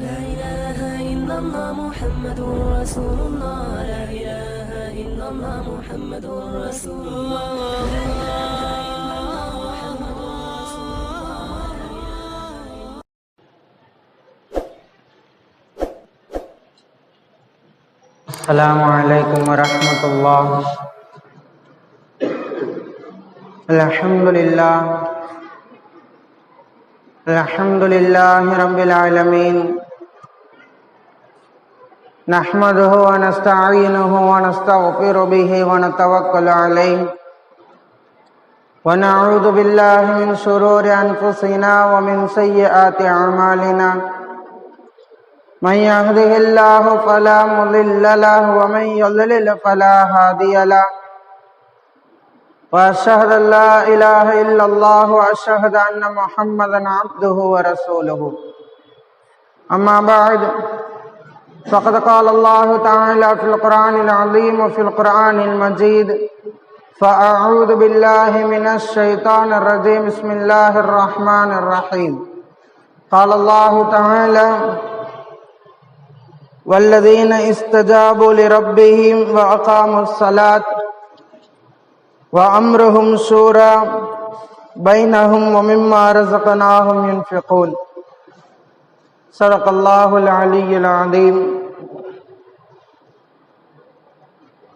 لا إله إلا الله محمد رسول الله. لا إله إلا الله محمد رسول الله. السلام عليكم ورحمة الله. الحمد لله. الحمد لله رب العالمين. نحمده ونستعينه ونستغفر به ونتوكل عليه. ونعوذ بالله من شرور أنفسنا ومن سيئات أعمالنا. من يهده الله فلا مضل له ومن يضلل فلا هادي له. واشهد ان لا اله الا الله واشهد ان محمدا عبده ورسوله. اما بعد فقد قال الله تعالى في القرآن العظيم وفي القرآن المجيد فأعوذ بالله من الشيطان الرجيم. بسم الله الرحمن الرحيم. قال الله تعالى والذين استجابوا لربهم وأقاموا الصلاة وأمرهم شورى بينهم ومما رزقناهم ينفقون. صدق الله العلي العظيم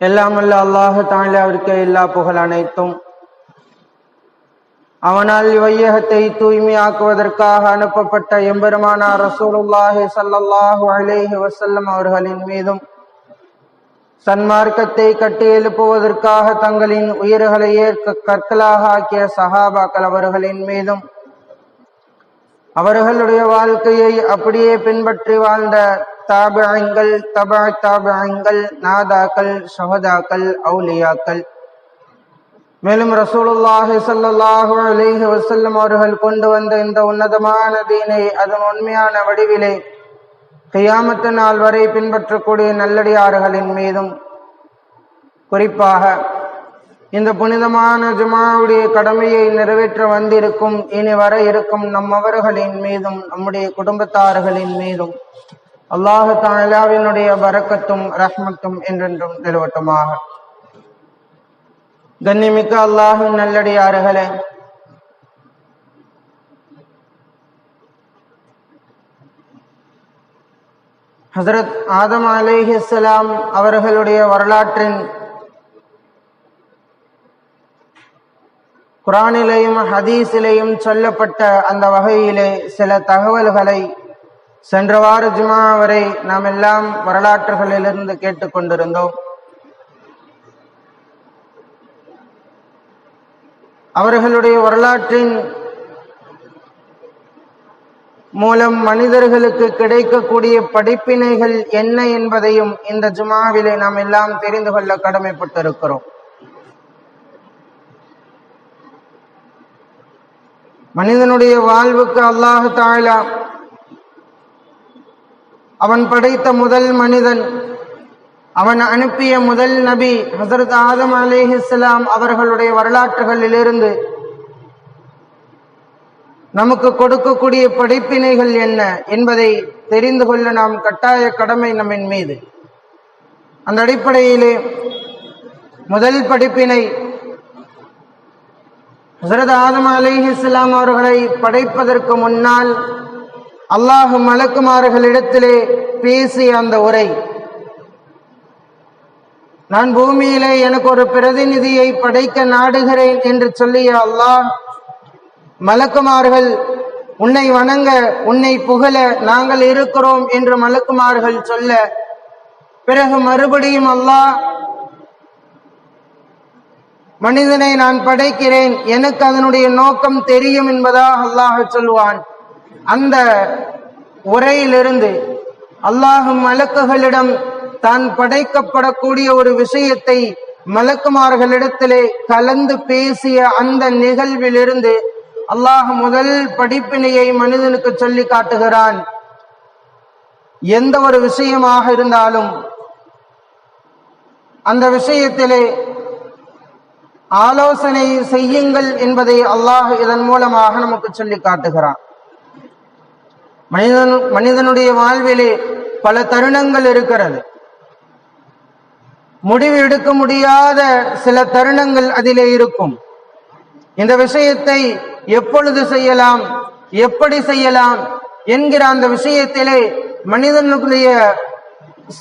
எல்லாம் அல்ல அல்லாஹு தாலாவிற்கு எல்லா புகழ் அனைத்தும் அவனால் வையகத்தை தூய்மையாக்குவதற்காக அனுப்பப்பட்ட எம்பெருமானார் ரசூலுல்லாஹி ஸல்லல்லாஹு அலைஹி வஸல்லம் அவர்களின் மீதும் சன்மார்க்கத்தை கட்டி எழுப்புவதற்காக தங்களின் உயிர்களை ஏற்க கற்களாக ஆக்கிய சஹாபாக்கள் அவர்களின் மீதும் அவர்களுடைய வாழ்க்கையை அப்படியே பின்பற்றி வாழ்ந்த தாபகங்கள் தபா தாபகங்கள் நாதாக்கள் ஷஹதாக்கள் அவுலியாக்கள். மேலும் ரசூலுல்லாஹி ஸல்லல்லாஹு அலிஹி வசல்லம் அவர்கள் கொண்டு வந்த இந்த உன்னதமான தீனை அதன் உண்மையான வடிவிலே கியாமத்து நாள் வரை பின்பற்றக்கூடிய நல்லடியார்களின் மீதும் குறிப்பாக இந்த புனிதமான ஜுமாவுடைய கடமையை நிறைவேற்ற வந்திருக்கும் இனி வர இருக்கும் நம்மவர்களின் மீதும் நம்முடைய குடும்பத்தார்களின் மீதும். அல்லாஹு தாலாவினுடைய வரக்கத்தும் ரஹ்மத்தும் என்றென்றும் நிறுவட்டுமாக கண்ணிமிக்க அல்லாஹின் நல்லடியார்களே ஹசரத் ஆதம் அலேஹிஸ்லாம் அவர்களுடைய வரலாற்றின் குரானிலேயும் ஹதீஸிலேயும் சொல்லப்பட்ட அந்த வகையிலே சில தகவல்களை சென்ற வார ஜுமா வரை நாம் எல்லாம் வரலாற்றுகளிலிருந்து கேட்டுக்கொண்டிருந்தோம். அவர்களுடைய வரலாற்றின் மூலம் மனிதர்களுக்கு கிடைக்கக்கூடிய படிப்பினைகள் என்ன என்பதையும் இந்த ஜுமாவிலே நாம் எல்லாம் தெரிந்து கொள்ள கடமைப்பட்டிருக்கிறோம். மனிதனுடைய வாழ்வுக்கு அல்லாஹு தாழா அவன் படைத்த முதல் மனிதன் அவன் அனுப்பிய முதல் நபி ஹசரத் ஆதம் அலேஹிஸ்லாம் அவர்களுடைய வரலாற்றுகளிலிருந்து நமக்கு கொடுக்கக்கூடிய படிப்பினைகள் என்ன என்பதை தெரிந்து கொள்ள நாம் கட்டாய கடமை நம்மின் மீது. அந்த அடிப்படையிலே முதல் படிப்பினை ஹசரத் ஆதம் அலிஹிஸ்லாம் அவர்களை படைப்பதற்கு முன்னால் அல்லாஹு மலக்குமார்களிடத்திலே பேசிய அந்த உரை நான் பூமியிலே எனக்கு ஒரு பிரதிநிதியை படைக்க நாடுகிறேன் என்று சொல்லிய அல்லாஹ் மலக்குமார்கள் உன்னை வணங்க உன்னை புகழ நாங்கள் இருக்கிறோம் என்று மலக்குமார்கள் சொல்ல பிறகு மறுபடியும் அல்லாஹ் மனிதனை நான் படைக்கிறேன். எனக்கு அதனுடைய நோக்கம் தெரியும் என்பதாக அல்லாஹ் சொல்வான் அந்த உரையிலிருந்து அல்லாஹும் மலக்குகளிடம் தான் படைக்கப்படக்கூடிய ஒரு விஷயத்தை மலக்குமார்களிடத்திலே கலந்து பேசிய அந்த நிகழ்விலிருந்து அல்லாஹ் முதல் படிப்பினையை மனிதனுக்கு சொல்லி காட்டுகிறான். எந்த ஒரு விஷயமாக இருந்தாலும் அந்த விஷயத்திலே ஆலோசனை செய்யுங்கள் என்பதை அல்லாஹ் இதன் மூலமாக நமக்கு சொல்லி காட்டுகிறான். மனிதன் மனிதனுடைய வாழ்விலே பல தருணங்கள் இருக்கிறது. முடிவு எடுக்க முடியாத சில தருணங்கள் அதிலே இருக்கும். இந்த விஷயத்தை எப்பொழுது செய்யலாம் எப்படி செய்யலாம் என்கிற அந்த விஷயத்திலே மனிதனுடைய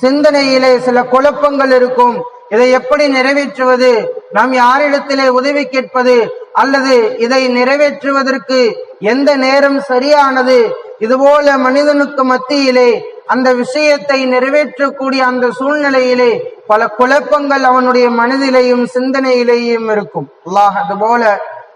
சிந்தனையிலே சில குழப்பங்கள் இருக்கும். இதை எப்படி நிறைவேற்றுவது? நாம் யாரிடத்திலே உதவி கேட்பது? அல்லது இதை நிறைவேற்றுவதற்கு எந்த நேரம் சரியானது? இதுபோல மனிதனுக்கு மத்தியிலே அந்த விஷயத்தை நிறைவேற்றக்கூடிய அந்த சூழ்நிலையிலே பல குழப்பங்கள் அவனுடைய மனதிலேயும் சிந்தனையிலேயும் இருக்கும். அல்லாஹ் அதுபோல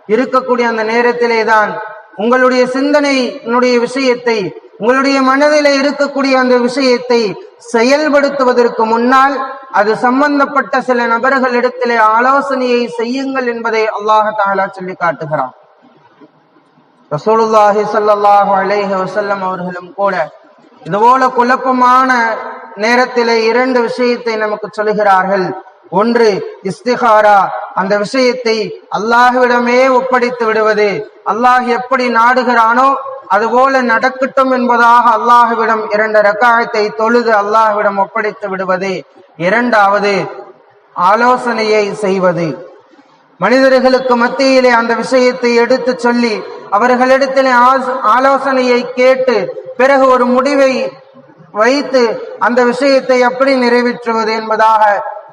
இருக்கக்கூடிய அந்த நேரத்திலே தான் உங்களுடைய சிந்தனையினுடைய விஷயத்தை உங்களுடைய மனதிலே இருக்கக்கூடிய அந்த விஷயத்தை செயல்படுத்துவதற்கு முன்னால் அது சம்பந்தப்பட்ட சில நபர்களிடத்திலே ஆலோசனையை செய்யுங்கள் என்பதை அல்லாஹ் தாலா சொல்லி காட்டுகிறான். ரசூலுல்லாஹி அவர்களும் கூட இதுபோல குழப்பமான நேரத்திலே இரண்டு விஷயத்தை நமக்கு சொல்கிறார்கள். ஒன்று இஸ்திகாரா. அந்த விஷயத்தை அல்லாஹுவிடமே ஒப்படைத்து விடுவது. அல்லாஹ் எப்படி நாடுகிறானோ அதுபோல நடக்கட்டும் என்பதாக அல்லாஹ்விடம் இரண்டு ரக்காயத்தை தொழுது அல்லாஹ்விடம் ஒப்படைத்து விடுவது. இரண்டாவது ஆலோசனையை செய்வது. மனிதர்களுக்கு மத்தியிலே அந்த விஷயத்தை எடுத்து சொல்லி அவர்களிடத்திலே ஆலோசனையை கேட்டு பிறகு ஒரு முடிவை வைத்து அந்த விஷயத்தை எப்படி நிறைவேற்றுவது என்பதாக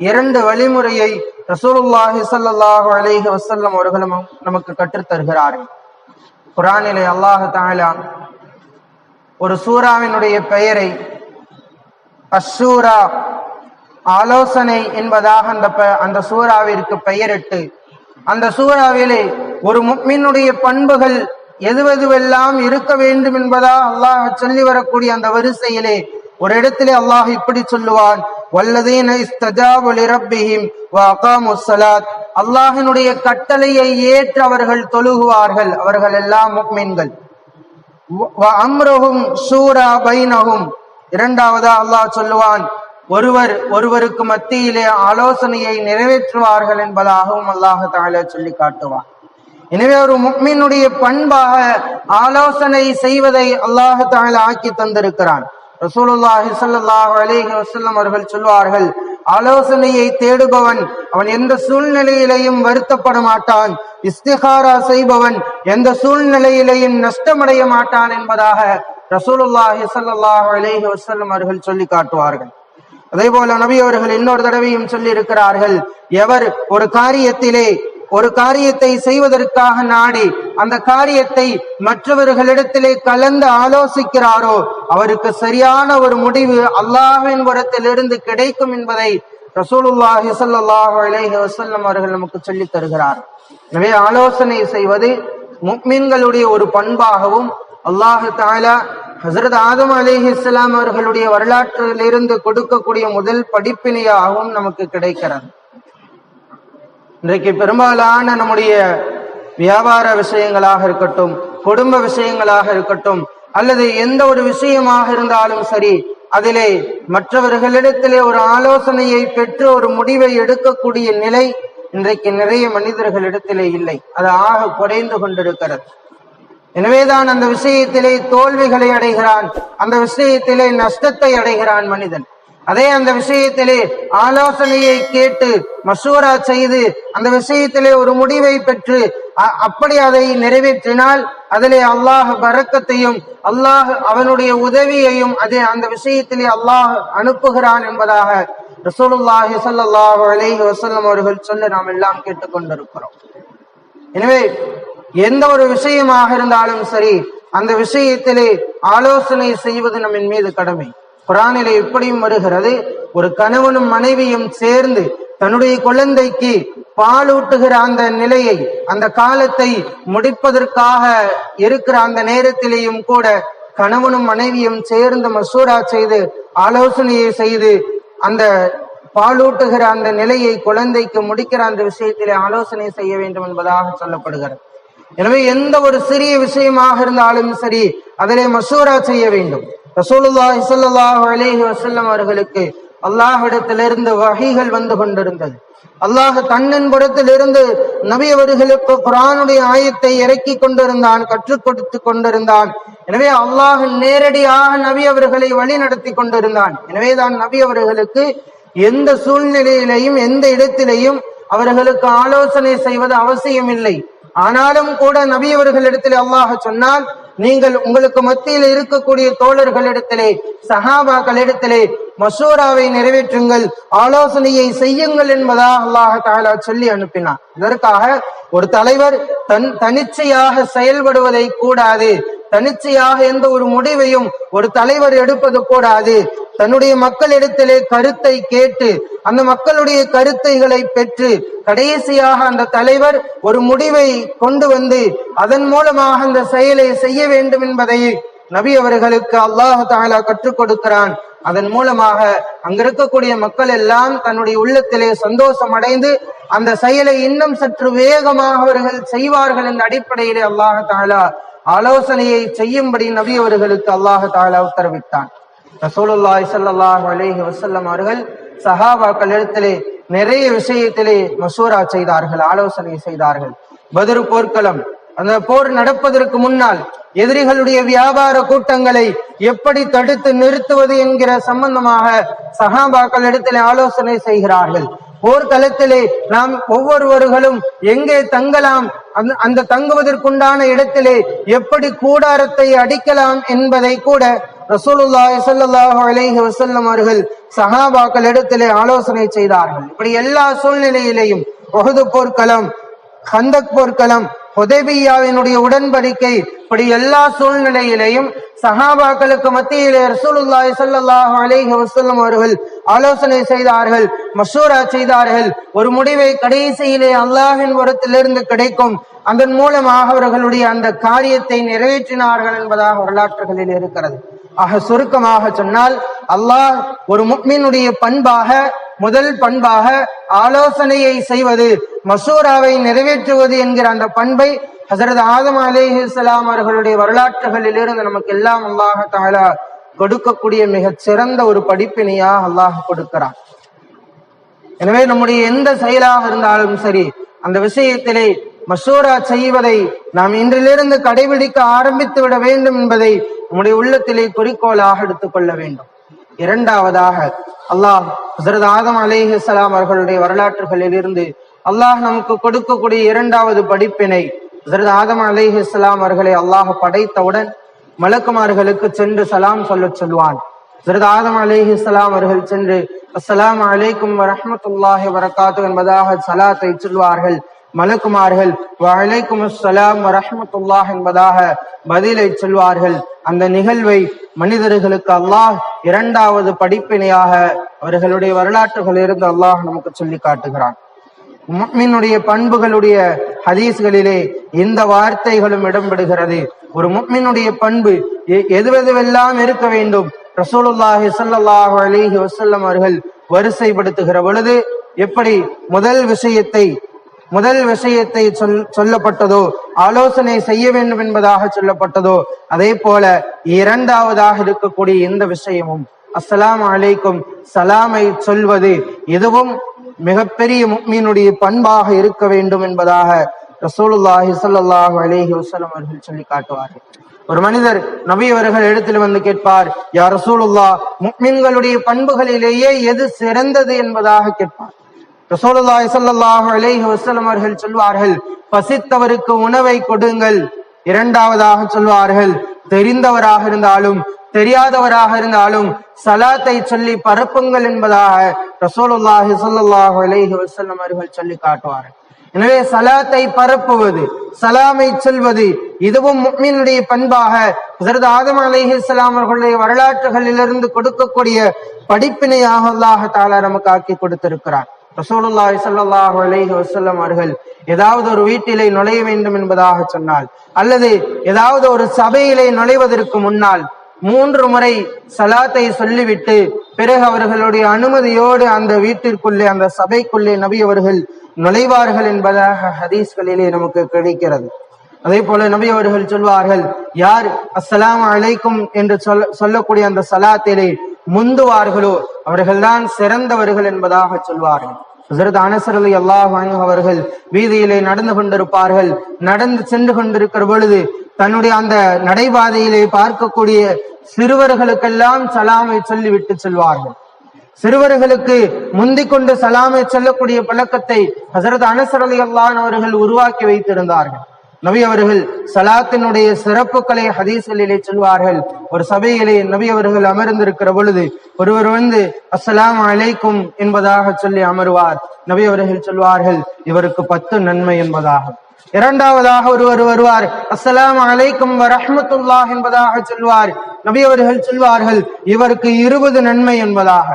இரண்டு வழிமுறையை ரசூலுல்லாஹி ஸல்லல்லாஹு அலைஹி வசல்லம் அவர்களும் நமக்கு கற்றுத் தருகிறார்கள் குரானிலே அல்லாஹ் தாலான் ஒரு சூறாவினுடைய பெயரை அஷூரா ஆலோசனை என்பதாக அந்த அந்த சூறாவிற்கு பெயரிட்டு அந்த சூறாவிலே ஒரு முக்மினுடைய பண்புகள் எதுவெதுவெல்லாம் இருக்க வேண்டும் என்பதா அல்லாஹ் சொல்லி வரக்கூடிய அந்த வரிசையிலே ஒரு இடத்திலே அல்லாஹ் இப்படி சொல்லுவான் வல்லதீன இஸ்தஜாபு லிரப்பிஹிம் வ அகாமுஸ் அல்லாஹினுடைய கட்டளையை ஏற்று அவர்கள் தொழுகுவார்கள். அவர்கள் எல்லாம் முக்மீன்கள். வ சூரா ஷூரா இரண்டாவதா அல்லாஹ் சொல்லுவான் ஒருவர் ஒருவருக்கு மத்தியிலே ஆலோசனையை நிறைவேற்றுவார்கள் என்பதாகவும் அல்லாஹ் தாலா சொல்லி காட்டுவான். எனவே ஒரு முக்மீனுடைய பண்பாக ஆலோசனை செய்வதை அல்லாஹ் தாலா ஆக்கி தந்திருக்கிறான். ரசூலுல்லாஹி ஸல்லல்லாஹு அலேஹி வசல்லம் அவர்கள் சொல்வார்கள் ஆலோசனையை தேடுபவன் அவன் எந்த சூழ்நிலையிலையும் வருத்தப்பட மாட்டான். இஸ்திகாரா செய்பவன் எந்த சூழ்நிலையிலையும் நஷ்டமடைய மாட்டான் என்பதாக ரசூலுல்லாஹி ஸல்லல்லாஹு அலைஹி வஸல்லம் அவர்கள் சொல்லி காட்டுவார்கள். அதே போல நபி அவர்கள் இன்னொரு தடவையும் சொல்லி இருக்கிறார்கள் எவர் ஒரு காரியத்திலே ஒரு காரியத்தை செய்வதற்காக நாடி அந்த காரியத்தை மற்றவர்களிடத்திலே கலந்து ஆலோசிக்கிறாரோ அவருக்கு சரியான ஒரு முடிவு அல்லாஹின் புறத்திலிருந்து கிடைக்கும் என்பதை ரசூலுல்லாஹி ஸல்லல்லாஹு அலைஹி வசல்லம் அவர்கள் நமக்கு சொல்லித் தருகிறார். எனவே ஆலோசனை செய்வது முக்மீன்களுடைய ஒரு பண்பாகவும் அல்லாஹு தாலா ஹசரத் ஆதம் அலிஹிஸ்லாம் அவர்களுடைய வரலாற்றிலிருந்து கொடுக்கக்கூடிய முதல் படிப்பினையாகவும் நமக்கு கிடைக்கிறது. இன்றைக்கு பெரும்பாலான நம்முடைய வியாபார விஷயங்களாக இருக்கட்டும் குடும்ப விஷயங்களாக இருக்கட்டும் அல்லது எந்த ஒரு விஷயமாக இருந்தாலும் சரி அதிலே மற்றவர்களிடத்திலே ஒரு ஆலோசனையை பெற்று ஒரு முடிவை எடுக்கக்கூடிய நிலை இன்றைக்கு நிறைய மனிதர்களிடத்திலே இல்லை. அது ஆக குறைந்து கொண்டிருக்கிறது. எனவேதான் அந்த விஷயத்திலே தோல்விகளை அடைகிறான். அந்த விஷயத்திலே நஷ்டத்தை அடைகிறான் மனிதன். அதே அந்த விஷயத்திலே ஆலோசனையை கேட்டு மசூரா செய்து அந்த விஷயத்திலே ஒரு முடிவை பெற்று அ- அப்படி அதை நிறைவேற்றினால் அதிலே அல்லாஹ் பரக்கத்தையும் அல்லாஹ் அவனுடைய உதவியையும் அதே அந்த விஷயத்திலே அல்லாஹ் அனுப்புகிறான் என்பதாக ரசூலுல்லாஹி ஸல்லல்லாஹு அலைஹி வசல்லம் அவர்கள் சொல்லி நாம் எல்லாம் கேட்டுக்கொண்டிருக்கிறோம். எனவே எந்த ஒரு விஷயமாக இருந்தாலும் சரி அந்த விஷயத்திலே ஆலோசனை செய்வது நம்மின் மீது கடமை. குரானிலே எப்படியும் வருகிறது. ஒரு கணவனும் மனைவியும் சேர்ந்து தன்னுடைய குழந்தைக்கு பாலூட்டுகிற அந்த நிலையை அந்த காலத்தை முடிப்பதற்காக இருக்கிற அந்த நேரத்திலேயும் கூட கணவனும் மனைவியும் சேர்ந்து மசூரா செய்து ஆலோசனையை செய்து அந்த பாலூட்டுகிற அந்த நிலையை குழந்தைக்கு முடிக்கிற அந்த விஷயத்திலே ஆலோசனை செய்ய வேண்டும் என்பதாக சொல்லப்படுகிறது. எனவே எந்த ஒரு சிறிய விஷயமாக இருந்தாலும் சரி அதிலே மசூரா செய்ய வேண்டும். ரசூலுல்லாஹி ஸல்லல்லாஹு அலைஹி வஸல்லம் அவர்களுக்கு அல்லாஹிடத்திலிருந்து வகைகள் வந்து கொண்டிருந்தது. அல்லாஹ் தன்னின் புறத்திலிருந்து நபி அவர்களுக்கு குரானுடைய ஆயத்தை இறக்கி கொண்டிருந்தான் கற்றுக் கொடுத்து கொண்டிருந்தான். எனவே அல்லாஹ் நேரடியாக நபி அவர்களை வழி நடத்தி கொண்டிருந்தான். எனவேதான் நபி அவர்களுக்கு எந்த சூழ்நிலையிலையும் எந்த இடத்திலையும் அவர்களுக்கு ஆலோசனை செய்வது அவசியம் இல்லை ஆனாலும் கூட நபியவர்களிடத்திலே அல்லாஹ் சொன்னால் நீங்கள் உங்களுக்கு மத்தியில் இருக்கக்கூடிய தோழர்களிடத்திலே சஹாபாக்களிடத்திலே மசூராவை நிறைவேற்றுங்கள் ஆலோசனையை செய்யுங்கள் என்பதாக அல்லாஹ் தாலா சொல்லி அனுப்பினார் இதற்காக ஒரு தலைவர் தன் தனிச்சையாக செயல்படுவதை கூடாது தனிச்சையாக எந்த ஒரு முடிவையும் ஒரு தலைவர் எடுப்பது கூடாது தன்னுடைய மக்களிடத்திலே கருத்தை கேட்டு அந்த மக்களுடைய கருத்தைகளை பெற்று கடைசியாக அந்த தலைவர் ஒரு முடிவை கொண்டு வந்து அதன் மூலமாக அந்த செயலை செய்ய வேண்டும் என்பதை நபி அவர்களுக்கு அல்லாஹ் தாலா கற்றுக் கொடுக்கிறான். அதன் மூலமாக அங்க இருக்கக்கூடிய மக்கள் எல்லாம் தன்னுடைய உள்ளத்திலே சந்தோஷம் அடைந்து அந்த செயலை இன்னும் சற்று வேகமாக அவர்கள் செய்வார்கள் என்ற அடிப்படையிலே அல்லாஹ் தாலா ஆலோசனையை செய்யும்படி நபி அவர்களுக்கு அல்லாஹ் தாலா உத்தரவிட்டான். ரசூலுல்லாஹி சல்லாஹ் அலேஹி வசல்லம் அவர்கள் சஹாபாக்கள் இடத்திலே நிறைய விஷயத்திலே மசூரா செய்தார்கள் ஆலோசனை செய்தார்கள். பதிரு போர்க்களம் அந்த போர் நடப்பதற்கு முன்னால் எதிரிகளுடைய வியாபார கூட்டங்களை எப்படி தடுத்து நிறுத்துவது என்கிற சம்பந்தமாக சஹாபாக்கள் இடத்திலே ஆலோசனை செய்கிறார்கள். போர்க்களத்திலே நாம் ஒவ்வொருவர்களும் எங்கே தங்கலாம் அந்த- அந்த தங்குவதற்குண்டான இடத்திலே எப்படி கூடாரத்தை அடிக்கலாம் என்பதை கூட ரசூலுல்லாஹி ஸல்லல்லாஹு அலைஹி வஸல்லம் அவர்கள் சஹாபாக்கள் இடத்திலே ஆலோசனை செய்தார்கள். இப்படி எல்லா சூழ்நிலையிலேயும் உஹது போர்க்களம் ஹந்தக் போர்க்களம் ஹுதைபியாவினுடைய உடன்படிக்கை இப்படி எல்லா சூழ்நிலையிலையும் சஹாபாக்களுக்கு மத்தியிலே ரசூலுல்லாஹி ஸல்லல்லாஹு அலைஹி வஸல்லம் அவர்கள் ஆலோசனை செய்தார்கள் மஷூரா செய்தார்கள். ஒரு முடிவை கடைசியிலே அல்லாஹின் உரத்திலிருந்து கிடைக்கும். அதன் மூலமாக அவர்களுடைய அந்த காரியத்தை நிறைவேற்றினார்கள் என்பதாக வரலாற்றுகளில் இருக்கிறது. ஆக சுருக்கமாக சொன்னால் அல்லாஹ் ஒரு முக்மீனுடைய பண்பாக முதல் பண்பாக ஆலோசனையை செய்வது மசூராவை நிறைவேற்றுவது என்கிற அந்த பண்பை ஹசரத் ஆதம் அலிஹிஸ்லாம் அவர்களுடைய வரலாற்றுகளில் இருந்து நமக்கு எல்லாம் அல்லாஹ் தாலா கொடுக்கக்கூடிய மிகச் சிறந்த ஒரு படிப்பினையா அல்லாஹ் கொடுக்கிறான். எனவே நம்முடைய எந்த செயலாக இருந்தாலும் சரி அந்த விஷயத்திலே மசூரா செய்வதை நாம் இன்றிலிருந்து கடைபிடிக்க ஆரம்பித்து விட வேண்டும் என்பதை நம்முடைய உள்ளத்திலே குறிக்கோளாக எடுத்துக்கொள்ள வேண்டும். இரண்டாவதாக அல்லாஹ் ஹசரத் ஆதம் அலேஹலாம் அவர்களுடைய வரலாற்றுகளில் இருந்து அல்லாஹ் நமக்கு கொடுக்கக்கூடிய இரண்டாவது படிப்பினை ஹசரத் ஆதம் அலேஹலாம் அவர்களை அல்லாஹ் படைத்தவுடன் மலக்குமார்களுக்கு சென்று சலாம் சொல்ல சொல்வான். ஹசரத் ஆதம் அலேஹலாம் அவர்கள் சென்று அஸ்லாம் அலைக்கும் வரமத்துல்லாஹி வரகாத்து என்பதாக சலாத்தை சொல்வார்கள். மலக்குமார்கள் வலைக்கும் அஸ்லாம் ரஹமத்துல்லாஹ் என்பதாக பதிலை சொல்வார்கள். அந்த நிகழ்வை மனிதர்களுக்கு அல்லாஹ் இரண்டாவது படிப்பினையாக அவர்களுடைய வரலாற்றுகளில் இருந்து அல்லாஹ் நமக்கு சொல்லி காட்டுகிறான். முக்மினுடைய பண்புகளுடைய ஹதீஸ்களிலே இந்த வார்த்தைகளும் இடம்பெறுகிறது. ஒரு முக்மினுடைய பண்பு எ- எதுவெதுவெல்லாம் இருக்க வேண்டும்? ரசூலுல்லாஹி சல்லாஹு அலிஹி வசல்லம் அவர்கள் வரிசைப்படுத்துகிற பொழுது எப்படி முதல் விஷயத்தை முதல் விஷயத்தை சொல் சொல்லப்பட்டதோ ஆலோசனை செய்ய வேண்டும் என்பதாக சொல்லப்பட்டதோ அதே போல இரண்டாவதாக இருக்கக்கூடிய இந்த விஷயமும் அஸ்லாம் அலைக்கும் சலாமை சொல்வது இதுவும் மிகப்பெரிய முக்மீனுடைய பண்பாக இருக்க வேண்டும் என்பதாக ரசூலுல்லாஹி ஸல்லல்லாஹு அலேஹி வசலம் அவர்கள் சொல்லி காட்டுவார்கள். ஒரு மனிதர் நபி அவர்கள் இடத்தில் வந்து கேட்பார் யா ரசூலுல்லா முக்மீன்களுடைய பண்புகளிலேயே எது சிறந்தது என்பதாக கேட்பார். ரசூலுல்லாஹி அவர்கள் சொல்வார்கள் பசித்தவருக்கு உணவை கொடுங்கள். இரண்டாவதாக சொல்வார்கள் தெரிந்தவராக இருந்தாலும் தெரியாதவராக இருந்தாலும் சலாத்தை சொல்லி பரப்புங்கள் என்பதாக ரசோலுல்லாஹி சொல்லாஹு அலைஹி வசல்லம் அவர்கள் சொல்லி காட்டுவார்கள். எனவே சலாத்தை பரப்புவது சலாமை சொல்வது இதுவும் முக்மீனுடைய பண்பாக ஹசரத் ஆதம் அலைஹிஸ்ஸலாம் அவர்களுடைய வரலாற்றுகளிலிருந்து கொடுக்கக்கூடிய படிப்பினையாக அல்லாஹ் தாலா நமக்கு ஆக்கி கொடுத்திருக்கிறார் ரசூலுல்லாஹி சல்லாஹு அலைஹி வசல்லம் அவர்கள் ஏதாவது ஒரு வீட்டிலே நுழைய வேண்டும் என்பதாக சொன்னால் அல்லது ஏதாவது ஒரு சபையிலே நுழைவதற்கு முன்னால் மூன்று முறை சலாத்தை சொல்லிவிட்டு பிறகு அவர்களுடைய அனுமதியோடு அந்த வீட்டிற்குள்ளே அந்த சபைக்குள்ளே நபி அவர்கள் நுழைவார்கள் என்பதாக ஹதீஸ்களிலே நமக்கு கிடைக்கிறது. அதே போல நபி அவர்கள் சொல்வார்கள் யார் அஸ்லாம் அழைக்கும் என்று சொல்ல சொல்லக்கூடிய அந்த சலாத்திலே முந்துவார்களோ அவர்கள்தான் சிறந்தவர்கள் என்பதாக சொல்வார்கள். ஹசரத் அல்லாஹ் அவர்கள் வீதியிலே நடந்து கொண்டிருப்பார்கள். நடந்து சென்று கொண்டிருக்கிற பொழுது தன்னுடைய அந்த நடைபாதையிலே பார்க்கக்கூடிய சிறுவர்களுக்கெல்லாம் சலாமை சொல்லிவிட்டு செல்வார்கள். சிறுவர்களுக்கு முந்திக் கொண்டு சலாமை சொல்லக்கூடிய பழக்கத்தை ஹசரத் அனசரலி அல்லான் அவர்கள் உருவாக்கி வைத்திருந்தார்கள். நபி அவர்கள் சலாத்தினுடைய சிறப்புகளை ஹதீஸ்களிலே சொல்வார்கள். ஒரு சபையிலே நபி அவர்கள் அமர்ந்திருக்கிற பொழுது ஒருவர் வந்து அஸ்லாம் அலைக்கும் என்பதாக சொல்லி அமருவார். நபி அவர்கள் சொல்வார்கள் இவருக்கு பத்து நன்மை என்பதாக. இரண்டாவதாக ஒருவர் வருவார் அஸ்லாம் அலைக்கும் வரஹ்மத்துல்லாஹ் என்பதாக சொல்வார். நபி அவர்கள் சொல்வார்கள் இவருக்கு இருபது நன்மை என்பதாக.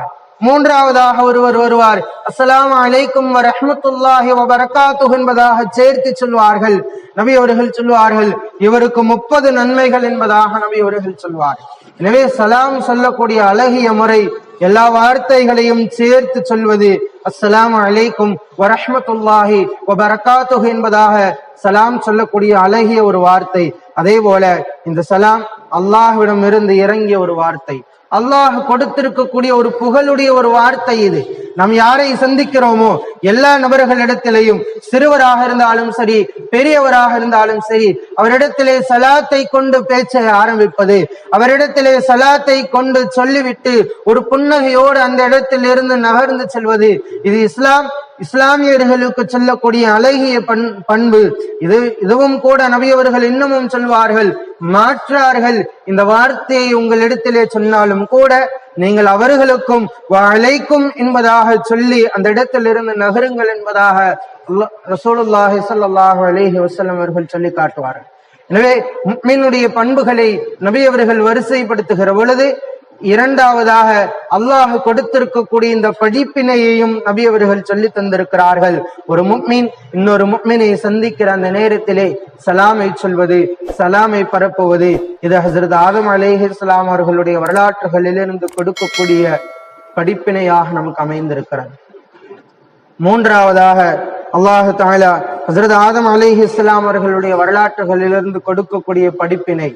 மூன்றாவதாக ஒருவர் வருவார். அஸ்லாம் அலைக்கும் வரஹ்மத்துல்லாஹி வபரகாத்துஹு என்பதாக சேர்த்து சொல்வார்கள். நபி அவர்கள் சொல்வார்கள் இவருக்கு முப்பது நன்மைகள் என்பதாக நபி அவர்கள் சொல்வார். எனவே சலாம் சொல்லக்கூடிய அழகிய முறை எல்லா வார்த்தைகளையும் சேர்த்து சொல்வது அஸ்லாம் அலைக்கும் வரஹமத்துல்லாஹி வபரகாத்துஹு என்பதாக சலாம் சொல்லக்கூடிய அழகிய ஒரு வார்த்தை. அதே போல இந்த சலாம் அல்லாஹ்விடம் இருந்து இறங்கிய ஒரு வார்த்தை. அல்லாஹ் கொடுத்திருக்கக்கூடிய ஒரு புகழுடைய ஒரு வார்த்தை இது. நாம் யாரை சந்திக்கிறோமோ எல்லா நபர்களிடத்திலையும் சிறுவராக இருந்தாலும் சரி பெரியவராக இருந்தாலும் சரி அவரிடத்திலே சலாத்தை கொண்டு பேச்சை ஆரம்பிப்பது அவரிடத்திலே சலாத்தை கொண்டு சொல்லிவிட்டு ஒரு புன்னகையோடு அந்த இடத்தில் இருந்து நகர்ந்து செல்வது இது இஸ்லாம் இஸ்லாமியர்களுக்கு சொல்லக்கூடிய அழகிய பண் பண்பு. இது இதுவும் கூட நபியவர்கள் இன்னமும் சொல்வார்கள் மாற்றார்கள். இந்த வார்த்தையை உங்களிடத்திலே சொன்னாலும் கூட நீங்கள் அவர்களுக்கும் அழைக்கும் என்பதாக சொல்லி அந்த இடத்திலிருந்து நகருங்கள் என்பதாக ரசூலுல்லாஹி ஸல்லல்லாஹு அலேஹி வஸல்லம் அவர்கள் சொல்லி காட்டுவார்கள். எனவே முக்மீனுடைய பண்புகளை நபி அவர்கள் வரிசைப்படுத்துகிற பொழுது இரண்டாவதாக அல்லாஹ் கொடுத்திருக்கக்கூடிய இந்த படிப்பினையையும் நபி அவர்கள் சொல்லி தந்திருக்கிறார்கள். ஒரு முக்மீன் இன்னொரு முக்மீனை சந்திக்கிற அந்த நேரத்திலே சலாமை சொல்வது சலாமை பரப்புவது இது ஹசரத் ஆதம் அலேஹிஸ்லாம் அவர்களுடைய வரலாற்றுகளிலிருந்து கொடுக்கக்கூடிய படிப்பினையாக நமக்கு அமைந்திருக்கிறது. மூன்றாவதாக அல்லாஹு தாலா ஹசரத் ஆதம் அலிஹி இஸ்லாம் அவர்களுடைய வரலாற்றுகளிலிருந்து கொடுக்கக்கூடிய படிப்பினை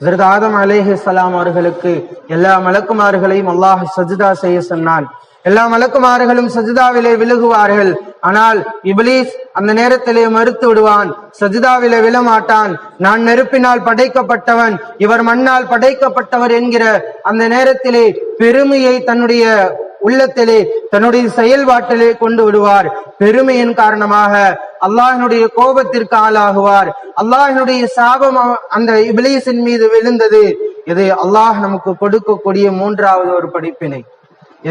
ஹசரத் ஆதம் அலேஹி அவர்களுக்கு எல்லா மலக்குமார்களையும் அல்லாஹ் சஜிதா செய்ய சொன்னான். எல்லா மலக்குமார்களும் சஜிதாவிலே விழுகுவார்கள் ஆனால் இப்லீஸ் அந்த நேரத்திலே மறுத்து விடுவான். சஜிதாவிலே விழமாட்டான். நான் நெருப்பினால் படைக்கப்பட்டவன். இவர் மண்ணால் படைக்கப்பட்டவர் என்கிற அந்த நேரத்திலே பெருமையை தன்னுடைய உள்ளத்திலே தன்னுடைய செயல்பாட்டிலே கொண்டு விடுவார். பெருமையின் காரணமாக அல்லாஹினுடைய கோபத்திற்கு ஆளாகுவார். அல்லாஹினுடைய சாபம் அந்த இபிலீஸின் மீது விழுந்தது. இது அல்லாஹ் நமக்கு கொடுக்கக்கூடிய மூன்றாவது ஒரு படிப்பினை.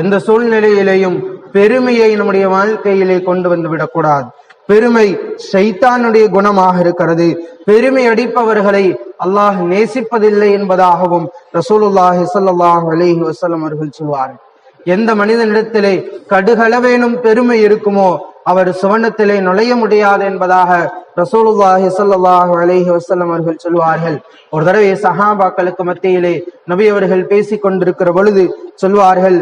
எந்த சூழ்நிலையிலேயும் பெருமையை நம்முடைய வாழ்க்கையிலே கொண்டு வந்து விடக்கூடாது. பெருமை ஷைத்தானுடைய குணமாக இருக்கிறது. பெருமை அடிப்பவர்களை அல்லாஹ் நேசிப்பதில்லை என்பதாகவும் ரசூலுல்லாஹி ஸல்லல்லாஹு அலைஹி வசலம் அவர்கள் சொல்வார்கள். எந்த மனிதனிடத்திலே கடுகளவேனும் பெருமை இருக்குமோ அவர் சுவனத்திலே நுழைய முடியாது என்பதாக ரசூலுல்லாஹி ஸல்லல்லாஹு அலஹி வசல்லம் அவர்கள் சொல்வார்கள். ஒரு தடவை சஹாபாக்களுக்கு மத்தியிலே நபி அவர்கள் பேசிக் கொண்டிருக்கிற பொழுது சொல்வார்கள்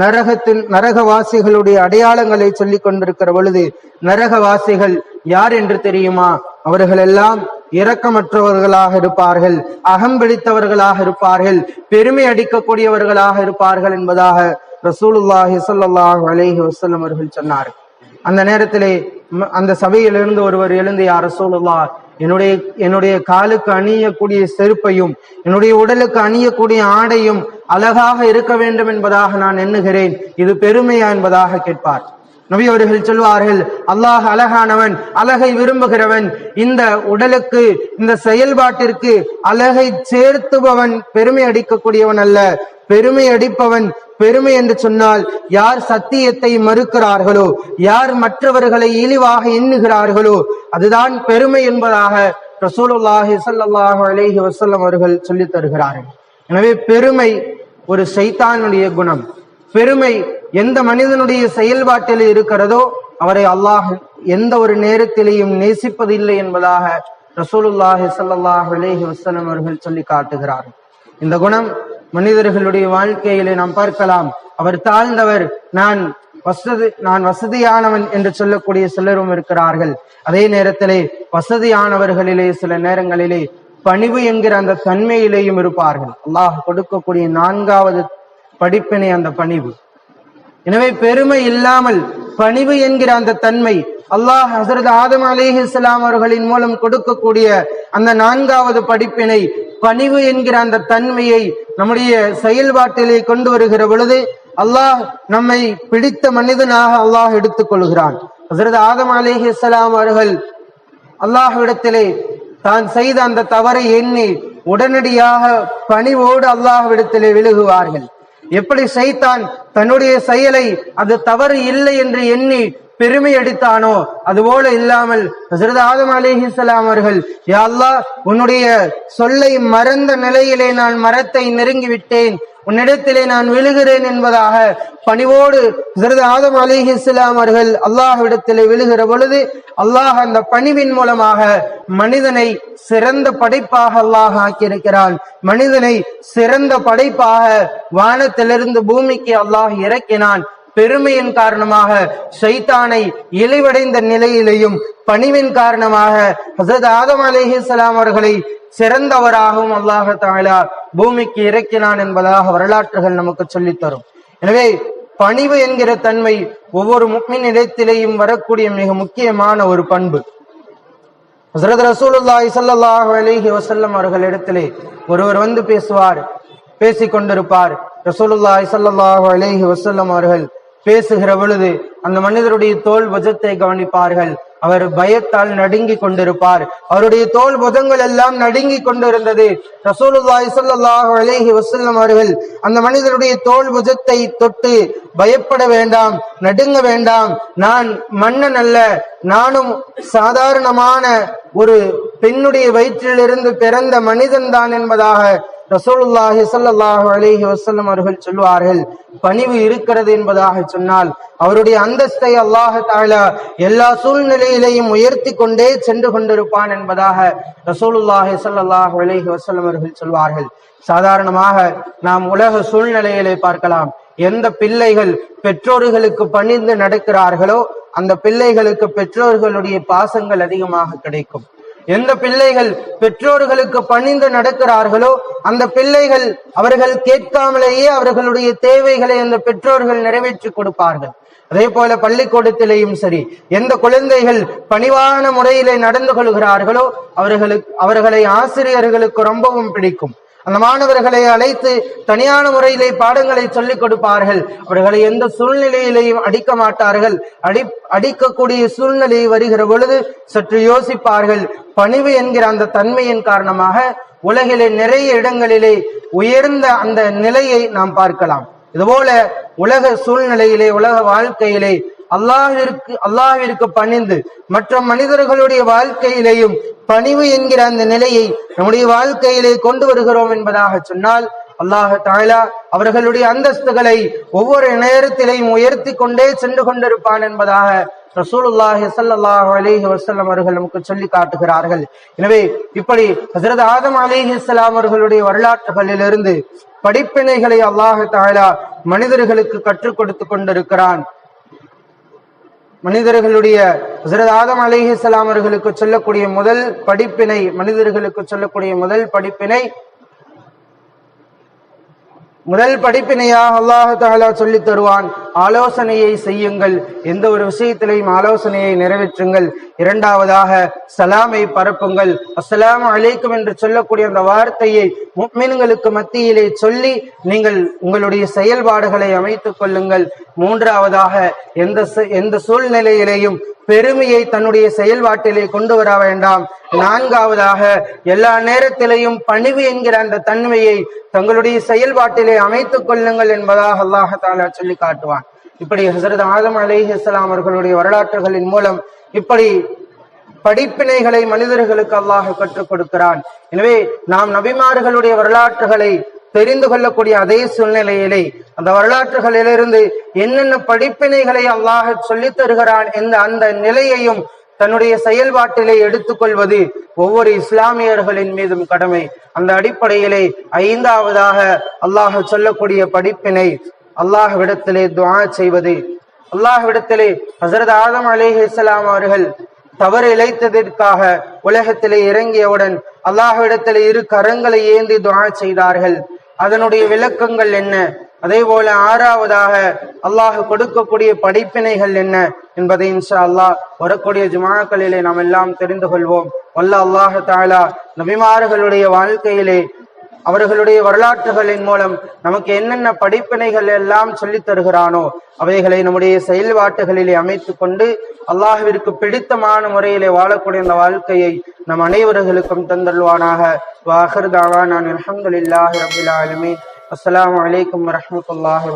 நரகத்தின் நரகவாசிகளுடைய அடையாளங்களை சொல்லிக் கொண்டிருக்கிற பொழுது நரகவாசிகள் யார் என்று தெரியுமா? அவர்கள் எல்லாம் இரக்கமற்றவர்களாக இருப்பார்கள் அகம் பிடித்தவர்களாக இருப்பார்கள் பெருமை அடிக்கக்கூடியவர்களாக இருப்பார்கள் என்பதாக ரசூலுல்லாஹி சொல்லாஹ் அலேஹி வசல்லம் அவர்கள் சொன்னார் அந்த நேரத்திலே ம- அந்த சபையிலிருந்து ஒருவர் எழுந்து யார் ரசூலுல்லா என்னுடைய என்னுடைய காலுக்கு அணியக்கூடிய செருப்பையும் என்னுடைய உடலுக்கு அணியக்கூடிய ஆடையும் அழகாக இருக்க வேண்டும் என்பதாக நான் எண்ணுகிறேன். இது பெருமையா? என்பதாக கேட்பார். நபி அவர்கள் சொல்வார்கள் அல்லாஹ் அழகானவன் அழகை விரும்புகிறவன் இந்த உடலுக்கு இந்த செயல்பாட்டிற்கு அழகை சேர்த்துபவன் பெருமை அடிக்கக்கூடியவன் அல்ல. பெருமை அடிப்பவன் பெருமை என்று சொன்னால் யார் சத்தியத்தை மறுக்கிறார்களோ யார் மற்றவர்களை இழிவாக எண்ணுகிறார்களோ அதுதான் பெருமை என்பதாக ரசூலுல்லாஹி ஸல்லல்லாஹு அலேஹி வசல்லம் அவர்கள் சொல்லி தருகிறார்கள். எனவே பெருமை ஒரு சைத்தானுடைய குணம். பெருமை எந்த மனிதனுடைய செயல்பாட்டில் இருக்கிறதோ அவரை அல்லாஹ் எந்த ஒரு நேரத்திலேயும் நேசிப்பதில்லை என்பதாக ரசூலுல்லாஹி ஸல்லல்லாஹு அலேஹி வசல்லம் அவர்கள் சொல்லி காட்டுகிறார்கள். இந்த குணம் மனிதர்களுடைய வாழ்க்கையிலே நாம் பார்க்கலாம். அவர் தாழ்ந்தவர் நான் வசதி நான் வசதியானவன் என்று சொல்லக்கூடிய சிலரும் இருக்கிறார்கள். அதே நேரத்திலே வசதியானவர்களிலே சில நேரங்களிலே பணிவு என்கிற அந்த தன்மையிலேயும் இருப்பார்கள். அல்லாஹ் கொடுக்கக்கூடிய நான்காவது படிப்பினை அந்த பணிவு. எனவே பெருமை இல்லாமல் பணிவு என்கிற அந்த தன்மை அல்லாஹ் ஹசரத் ஆதம் அலிஹிஸ்லாம் அவர்களின் மூலம் கொடுக்கக்கூடிய அந்த நான்காவது படிப்பினை பணிவு என்கிற அந்த தன்மையை நம்முடைய செயல்பாட்டிலே கொண்டு வருகிற பொழுது அல்லாஹ் நம்மை பிடித்த மனிதனாக அல்லாஹ் எடுத்துக் கொள்கிறான். ஹசரத் ஆதம் அலிஹிஸ்லாம் அவர்கள் அல்லாஹ்விடத்திலே தான் செய்த அந்த தவறை எண்ணி உடனடியாக பணிவோடு அல்லாஹ்விடத்திலே விழுகுவார்கள். எப்படி சைத்தான் தன்னுடைய செயலை அது தவறு இல்லை என்று எண்ணி பெருமை அடித்தானோ? அதுபோல இல்லாமல் ஹசரத் ஆதம் அலிஹிஸ்லாம் அவர்கள் யாழ்லா அல்லாஹ் உன்னுடைய சொல்லை மறந்த நிலையிலே நான் மரத்தை நெருங்கி விட்டேன் உன்னிடத்திலே நான் விழுகிறேன் என்பதாக பணிவோடு ஹசரத் ஆதம் அலிஹிஸ்லாம் அவர்கள் அல்லாஹ்விடத்திலே விழுகிற பொழுது அல்லாஹ் அந்த பணிவின் மூலமாக மனிதனை சிறந்த படைப்பாக அல்லாஹ் ஆக்கியிருக்கிறான். மனிதனை சிறந்த படைப்பாக வானத்திலிருந்து பூமிக்கு அல்லாஹ் இறக்கினான். பெருமையின் காரணமாக ஷைத்தானை இழிவடைந்த நிலையிலையும் பணிவின் காரணமாக ஹசரத் ஆதம் அலிஹிஸ்லாம் அவர்களை சிறந்தவராகவும் அல்லாஹ தாலா பூமிக்கு இறக்கினான் என்பதாக வரலாற்றுகள் நமக்கு சொல்லித் தரும் எனவே பணிவு என்கிற தன்மை ஒவ்வொரு முக்மின் இடத்திலேயும் வரக்கூடிய மிக முக்கியமான ஒரு பண்பு. ஹசரத் ரசூலுல்லாஹி சல்லாஹ் அலிஹி வசல்லம் அவர்கள் இடத்திலே ஒருவர் வந்து பேசுவார் பேசிக் கொண்டிருப்பார். ரசூலுல்லாஹி ஸல்லல்லாஹு அலிஹி வசல்லம் அவர்கள் பேசுகிற பொழுது அந்த மனிதருடைய தோல் புஜத்தை கவனிப்பார்கள். அவர் பயத்தால் நடுங்கி கொண்டிருப்பார். அவருடைய தோல் புதங்கள் எல்லாம் நடுங்கி கொண்டிருந்தது. ரசூலுல்லாஹி ஸல்லல்லாஹு அவர்கள் அந்த மனிதருடைய தோல் புஜத்தை தொட்டு பயப்பட வேண்டாம் நடுங்க வேண்டாம். நான் மன்னன் அல்ல நானும் சாதாரணமான ஒரு பெண்ணுடைய வயிற்றிலிருந்து பிறந்த மனிதன் தான் என்பதாக ரசூலுல்லாஹி சல்லாஹு அலைஹி வசல்லம் அவர்கள் சொல்லுவார்கள் பணிவு இருக்கிறது என்பதாக சொன்னால் அவருடைய அந்தஸ்தை அல்லாஹ் தாலா எல்லா சூழ்நிலையிலையும் உயர்த்தி கொண்டே சென்று கொண்டிருப்பான் என்பதாக ரசூலுல்லாஹி சல்லாஹு அலைஹி வசல்லம் அவர்கள் சொல்வார்கள். சாதாரணமாக நாம் உலக சூழ்நிலைகளை பார்க்கலாம் எந்த பிள்ளைகள் பெற்றோர்களுக்கு பணிந்து நடக்கிறார்களோ அந்த பிள்ளைகளுக்கு பெற்றோர்களுடைய பாசங்கள் அதிகமாக கிடைக்கும். எந்த பிள்ளைகள் பெற்றோர்களுக்கு பணிந்து நடக்கிறார்களோ அந்த பிள்ளைகள் அவர்கள் கேட்காமலேயே அவர்களுடைய தேவைகளை அந்த பெற்றோர்கள் நிறைவேற்றி கொடுப்பார்கள். அதே போல பள்ளிக்கூடத்திலேயும் சரி எந்த குழந்தைகள் பணிவான முறையிலே நடந்து கொள்கிறார்களோ அவர்களுக்கு அவர்களை ஆசிரியர்களுக்கு ரொம்பவும் பிடிக்கும். அந்த மாணவர்களை அழைத்து தனியான முறையிலே பாடங்களை சொல்லிக் கொடுப்பார்கள். அவர்களை எந்த சூழ்நிலையிலேயும் அடிக்க மாட்டார்கள். அடி அடிக்கக்கூடிய சூழ்நிலை வருகிற பொழுது சற்று யோசிப்பார்கள். பணிவு என்கிற அந்த தன்மையின் காரணமாக உலகிலே நிறைய இடங்களிலே உயர்ந்த அந்த நிலையை நாம் பார்க்கலாம். இதுபோல உலக சூழ்நிலையிலே உலக வாழ்க்கையிலே அல்லாஹிற்கு அல்லாஹிற்கு பணிந்து மற்ற மனிதர்களுடைய வாழ்க்கையிலேயும் பணிவு என்கிற அந்த நிலையை நம்முடைய வாழ்க்கையிலே கொண்டு வருகிறோம் என்பதாக சொன்னால் அல்லாஹ தாலா அவர்களுடைய அந்தஸ்துகளை ஒவ்வொரு நேரத்திலையும் உயர்த்தி கொண்டே சென்று கொண்டிருப்பான் என்பதாக ரசூலுல்லாஹி சல்லாஹ் அலிஹி வசல்லம் அவர்கள் நமக்கு சொல்லி காட்டுகிறார்கள். எனவே இப்படி ஹசரத் ஆதம் அலைஹிஸ்ஸலாம் அவர்களுடைய வரலாற்றுகளிலிருந்து படிப்பினைகளை அல்லாஹ் தாலா மனிதர்களுக்கு கற்றுக் கொடுத்து கொண்டிருக்கிறான். மனிதர்களுடைய ஹசரத் ஆதம் அலிஹிஸ்லாம் அவர்களுக்கு சொல்லக்கூடிய முதல் படிப்பினை மனிதர்களுக்கு சொல்லக்கூடிய முதல் படிப்பினை முதல் படிப்பினையாக அல்லாஹு தாலா சொல்லித் தருவான் ஆலோசனையை செய்யுங்கள். எந்த ஒரு விஷயத்திலையும் ஆலோசனையை நிறைவேற்றுங்கள். இரண்டாவதாக சலாமை பரப்புங்கள். அஸ்லாம் அழைக்கும் என்று சொல்லக்கூடிய அந்த வார்த்தையை முக்மின்களுக்கு மத்தியிலே சொல்லி நீங்கள் உங்களுடைய செயல்பாடுகளை அமைத்துக் கொள்ளுங்கள். மூன்றாவதாக எந்த எந்த சூழ்நிலையிலேயும் பெருமையை தன்னுடைய செயல்பாட்டிலே கொண்டு வர வேண்டாம். நான்காவதாக எல்லா நேரத்திலேயும் பணிவு என்கிற அந்த தன்மையை தங்களுடைய செயல்பாட்டிலே அமைத்துக் கொள்ளுங்கள் என்பதாக அல்லாஹ் சொல்லி காட்டுவான். இப்படி ஹசரத் ஆதம் அலைஹிஸ்ஸலாம் அவர்களுடைய வரலாற்றுகளின் மூலம் இப்படி படிப்பினைகளை மனிதர்களுக்கு அல்லாஹ் கற்றுக் கொடுக்கிறான். எனவே நாம் நபிமார்களுடைய வரலாற்றுகளை தெரிந்து கொள்ளக்கூடிய அதே சூழ்நிலையிலே அந்த வரலாற்றுகளிலிருந்து என்னென்ன படிப்பினைகளை அல்லாஹ் சொல்லித் தருகிறான் என்ற அந்த நிலையையும் தன்னுடைய செயல்பாட்டிலே எடுத்துக்கொள்வது ஒவ்வொரு இஸ்லாமியர்களின் மீதும் கடமை. அந்த அடிப்படையிலே ஐந்தாவதாக அல்லாஹ் சொல்லக்கூடிய படிப்பினை அல்லாஹ்விடத்திலே துவா செய்வது. அல்லாஹ்விடத்திலே ஹசரத் ஆதம் அலைஹிஸ்ஸலாம் அவர்கள் தவறு இழைத்ததற்காக உலகத்திலே இறங்கியவுடன் அல்லாஹ்விடத்திலே இரு கரங்களை ஏந்தி துவா செய்தார்கள். அதனுடைய விளக்கங்கள் என்ன? அதே போல ஆறாவதாக அல்லாஹ் கொடுக்கக்கூடிய படிப்பினைகள் என்ன என்பதை இன்ஷா அல்லாஹ் வரக்கூடிய ஜுமாக்களிலே நாம் எல்லாம் தெரிந்து கொள்வோம். வல்ல அல்லாஹ் தாலா நபிமார்களுடைய வாழ்க்கையிலே அவர்களுடைய வரலாற்றுகளின் மூலம் நமக்கு என்னென்ன படிப்பினைகள் எல்லாம் சொல்லித் தருகிறானோ அவைகளை நம்முடைய செயல்பாட்டுகளிலே அமைத்து கொண்டு அல்லாஹுவிற்கு பிடித்தமான முறையிலே வாழக்கூடிய அந்த வாழ்க்கையை நம் அனைவர்களுக்கும் தந்தல்வானாக வாஹர் தாவா நான் அலமதுல்லாஹி ரபில் ஆலமீன். அஸ்ஸலாமு அலைக்கும் வரஹ்மத்துல்லாஹி